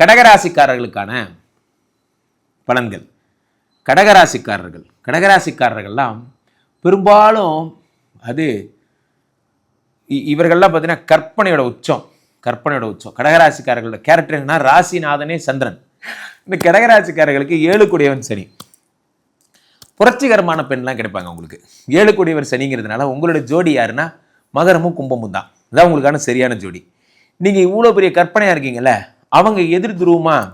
கடகராசிக்காரர்களுக்கான பலன்கள். கடகராசிக்காரர்கள். கடகராசிக்காரர்கள்லாம் பெரும்பாலும் அது இ- இவர்கள்லாம் பார்த்தீங்கன்னா கற்பனையோட உச்சம். கற்பனையோட உச்சம். கடகராசிக்காரர்களோட கேரக்டர் என்னன்னா ராசிநாதனே சந்திரன். இந்த கடகராசிக்காரர்களுக்கு ஏழு கூடியவன் சனி. புரட்சிகரமான பெண்லாம் கிடைப்பாங்க உங்களுக்கு. ஏழு கூடியவர் சனிங்கிறதுனால உங்களோட ஜோடி யாருன்னா மகரமும் கும்பமும் தான். இதான் உங்களுக்கான சரியான ஜோடி. நீங்கள் இவ்வளோ பெரிய கற்பனையாக இருக்கீங்களே அவங்க எதிர் துருவமாக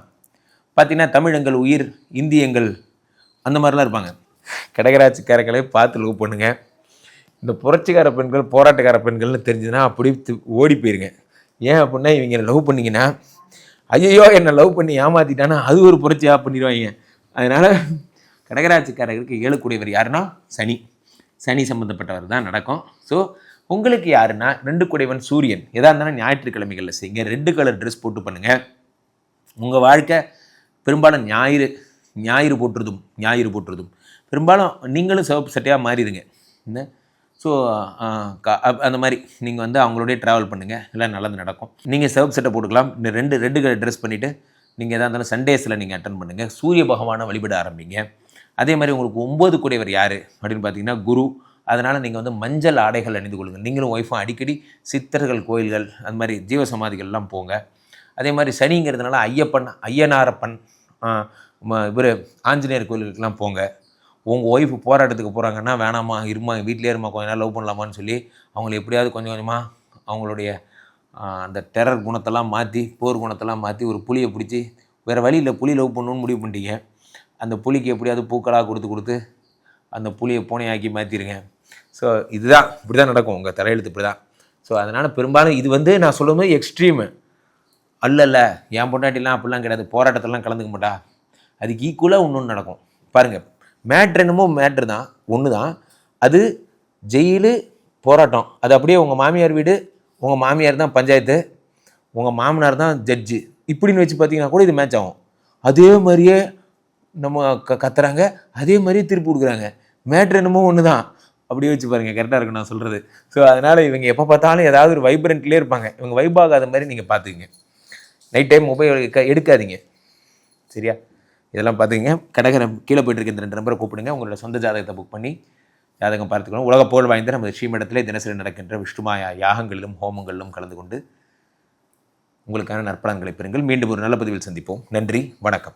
பார்த்தீங்கன்னா தமிழங்கள் உயிர் இந்தியங்கள் அந்த மாதிரிலாம் இருப்பாங்க. கடகராட்சிக்காரர்களே பார்த்து லவ் பண்ணுங்க. இந்த புரட்சிகார பெண்கள் போராட்டக்கார பெண்கள்னு தெரிஞ்சதுன்னா அப்படி ஓடி போயிருங்க. ஏன் அப்படின்னா இவங்க லவ் பண்ணீங்கன்னா ஐயோ என்னை லவ் பண்ணி ஏமாத்திட்டானா அது ஒரு புரட்சியாக பண்ணிடுவாங்க. அதனால் கடகராட்சிக்காரர்களுக்கு ஏழக்கூடியவர் யாருன்னா சனி. சனி சம்மந்தப்பட்டவர் தான் நடக்கும். ஸோ உங்களுக்கு யாருன்னா ரெண்டு குடைவன் சூரியன் எதாக இருந்தாலும் ஞாயிற்றுக்கிழமைகளில் செய்யுங்க. ரெட்டு கலர் ட்ரெஸ் போட்டு பண்ணுங்கள் உங்கள் வாழ்க்கை பெரும்பாலும் ஞாயிறு ஞாயிறு போட்டுறதும் ஞாயிறு போட்டுறதும் பெரும்பாலும் நீங்களும் சிவப்பு சட்டையாக மாறிடுங்க. என்ன? ஸோ அந்த மாதிரி நீங்கள் வந்து அவங்களோடய ட்ராவல் பண்ணுங்கள் எல்லாம் நல்லது நடக்கும். நீங்கள் சிவப்பு சட்டை போட்டுக்கலாம். இந்த ரெண்டு ரெண்டு கலர் ட்ரெஸ் பண்ணிவிட்டு நீங்கள் எதாக இருந்தாலும் சண்டேஸில் நீங்கள் அட்டன் பண்ணுங்கள் சூரிய பகவானை வழிபட ஆரம்பிங்க. அதே மாதிரி உங்களுக்கு ஒம்பது கூடியவர் யார் அப்படின்னு பார்த்தீங்கன்னா குரு. அதனால் நீங்கள் வந்து மஞ்சள் ஆடைகள் அணிந்து கொள்ளுங்கள் நீங்களும் ஒய்ஃபும் அடிக்கடி சித்தர்கள் கோயில்கள் அந்த மாதிரி ஜீவசமாதிகள்லாம் போங்க. அதே மாதிரி சனிங்கிறதுனால ஐயப்பன் ஐயனாரப்பன் இவர் ஆஞ்சநேயர் கோயிலுக்கெல்லாம் போங்க. உங்கள் ஒய்ஃப் போராட்டத்துக்கு போகிறாங்கன்னா வேணாமா இருமா வீட்டிலே இருமா கொஞ்ச நேரம் லவ் பண்ணலாமான்னு சொல்லி அவங்கள எப்படியாவது கொஞ்சம் கொஞ்சமாக அவங்களுடைய அந்த டெரர் குணத்தெல்லாம் மாற்றி போர் குணத்தெல்லாம் மாற்றி ஒரு புளியை பிடிச்சி வேறு வழியில் புலி லவ் பண்ணணும்னு முடிவு பண்ணிட்டீங்க. அந்த புலிக்கு எப்படியாவது பூக்களாக கொடுத்து கொடுத்து அந்த புளியை பூனையாக்கி மாற்றிடுங்க ஸோ இதுதான் இப்படி தான் நடக்கும். உங்கள் தலையெழுத்து இப்படி தான் ஸோ அதனால் பெரும்பாலும் இது வந்து நான் சொல்லும்போது எக்ஸ்ட்ரீமு அல்லல்ல என் பொண்டாட்டிலாம் அப்படிலாம் கிடையாது. போராட்டத்திலாம் கலந்துக்க மாட்டா. அதுக்கு ஈக்குவலாக ஒன்று நடக்கும். பாருங்கள் மேட்ரு என்னமோ மேட்ரு தான். ஒன்று தான் அது ஜெயிலு போராட்டம். அது அப்படியே உங்கள் மாமியார் வீடு உங்கள் மாமியார் தான் பஞ்சாயத்து உங்கள் மாமனார் தான் ஜட்ஜு இப்படின்னு வச்சு பார்த்தீங்கன்னா கூட இது மேட்ச் ஆகும். அதே மாதிரியே நம்ம க கத்துறாங்க. அதே மாதிரியே திருப்பி கொடுக்குறாங்க. மேட்ரு என்னமோ ஒன்று தான் அப்படியே வச்சு பாருங்க. கரெக்டாக இருக்கும் நான் சொல்கிறது ஸோ அதனால் இவங்க எப்போ பார்த்தாலும் ஏதாவது ஒரு வைப்ரண்ட்லேயே இருப்பாங்க. இவங்க வைப் ஆகாத மாதிரி நீங்கள் பார்த்துக்குங்க நைட் டைம் மொபைல் எடுக்காதீங்க. சரியா? இதெல்லாம் பார்த்துங்க கடகரம் கீழே போயிட்டு இருக்க இந்த ரெண்டு நம்பரை கூப்பிடுங்க. உங்களோட சொந்த ஜாதகத்தை புக் பண்ணி ஜாதகம் பார்த்துக்கணும். உலக புகழ் வாய்ந்த நமது ஸ்ரீமடத்தில் தினசரி நடக்கின்ற விஷ்ணுமாயா யாகங்களிலும் ஹோமங்களிலும் கலந்து கொண்டு உங்களுக்கான நற்பலன்களை பெறுங்கள். மீண்டும் ஒரு நல்ல பதிவில் சந்திப்போம். நன்றி. வணக்கம்.